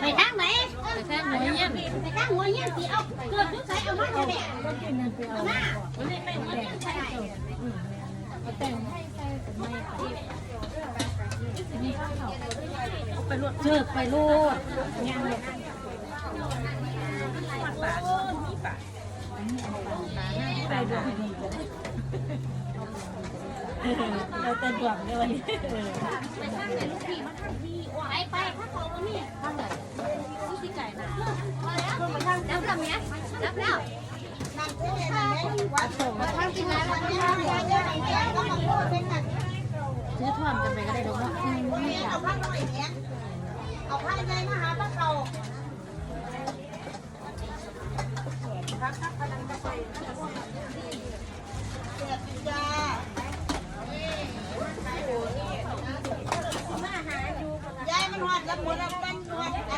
ไปทางไหนไปแค่หัวเยี่ยมไปทางหัวเงี้ยสิเอาเกือบทุกสายเอามาแม่เอามาเชือกไปลูดเราจะดวงในวันนี้ไปไปถ้าเขาบ่มีทาง ไหนผู้สิไก่น่ะพอแล้วไปทางแล้วทำเนี้ยรับแล้วทางที่ไหนเราไม่ทำแล้วซื้อท่อนกันไปก็ได้ลูกเนาเอาผ้าหน่อยเนี้ยเอาผ้าใหญ่มาหาผ้าเขาจ้าย้ายมันหอดแล้วหมดแล้วมันหอดอั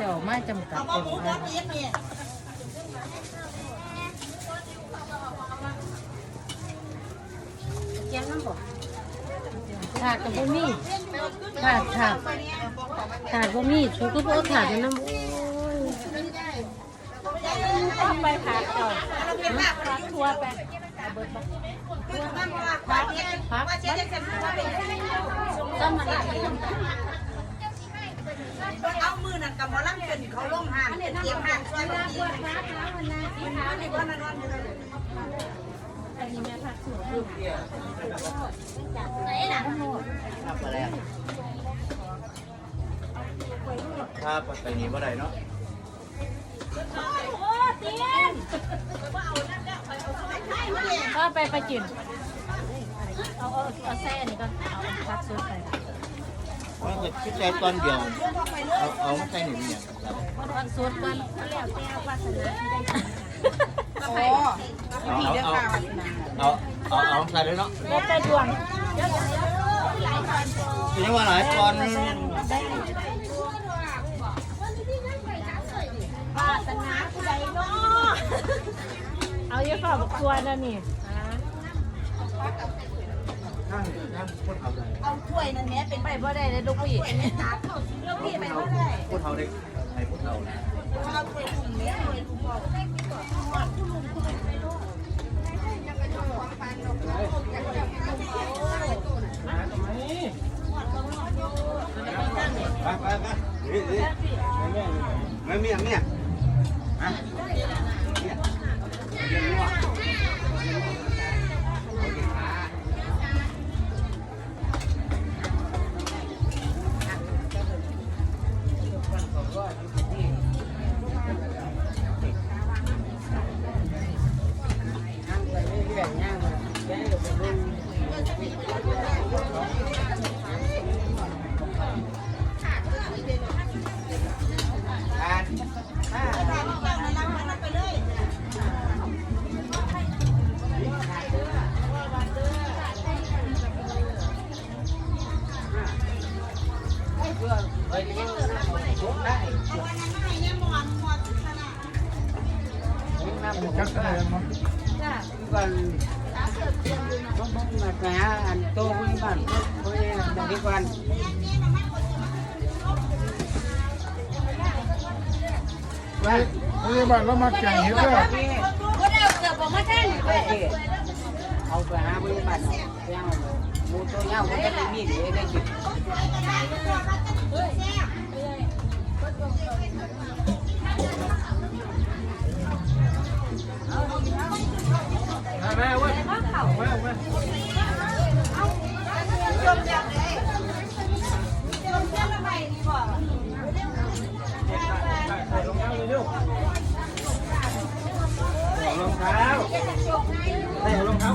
จ้ามาจำกัดเอามาเต็มหมูเลกัยบเลี้ยงเนี่ยแจ้งน้ำบ่ขาดกับบ่มีขาดขาดขาดบ่มีชูก็บ่ขาดนะน้ำโอ้ยต้องไปพักก่อนเราเป็นแบบพักทัวไปคือทำว่าว่าเจ๊ว่าเจ๊จะเป็นว่าเป็นต้องมาได้ เอามือนั่นกับมอลำเป็นเขาลงห่างเตียมห่างชวยมันดีมันในบ้านนอนอยู่เลยอันนี้แม่พักทัวร์ไหนน่ะครับไปแล้วครับไปนี้บ่ได้เนาะก็ไปไปกิน เอาเอาเอาแซ่นี่ก็เอาพักสุดไปมันจะคิดใจตอนเดียว เอาเอามาใส่หนึ่งเนี่ยครับพักสุดกันโอ้เอาเอาเอาเอาเอาใส่เลยเนาะแล้วแต่ดวงทีนี้ว่าหลายตอนเอาเยอะฝ่าบอกตัวนั่นนี่นั่งนั่งพูด เอาได้เอาถ้วยนั่นเนี้ยเป็นไปบ่ได้เลยลูกพี่ตาเขาลูกพี่ไปไม่ได้พูดเอาได้ให้พูดเอานะเอาถ้วยถุงเนี้ยถ้วยถุงบอกไปไปไปนี่นี่ไม่มีอย่างเนี้ยฮะเนี่ยเเจ้าในร้านนั้นไปเลย ไปพยาบาลเรามาแข่งเห็ดเด้อบ่ได้เกือบบ่มาแท้นี่เว้ยเอาไปหาบริบาลเจ้าหมูตัวเงามันจะมีหรือได้กิน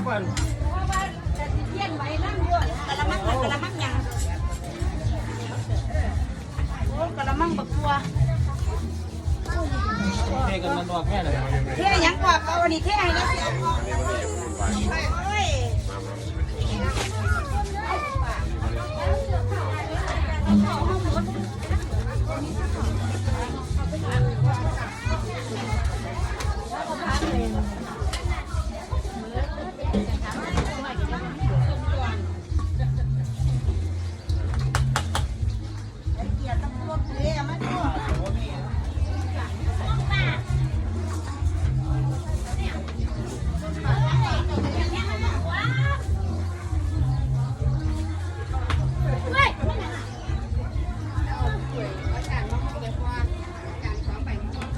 ก่อนกะละมังกะละมังยังโอ้กะละมังบักบัวเท่กันมันบอกแค่ไหนเท่ยังกว่าเขาวันนี้เท่ให้นะ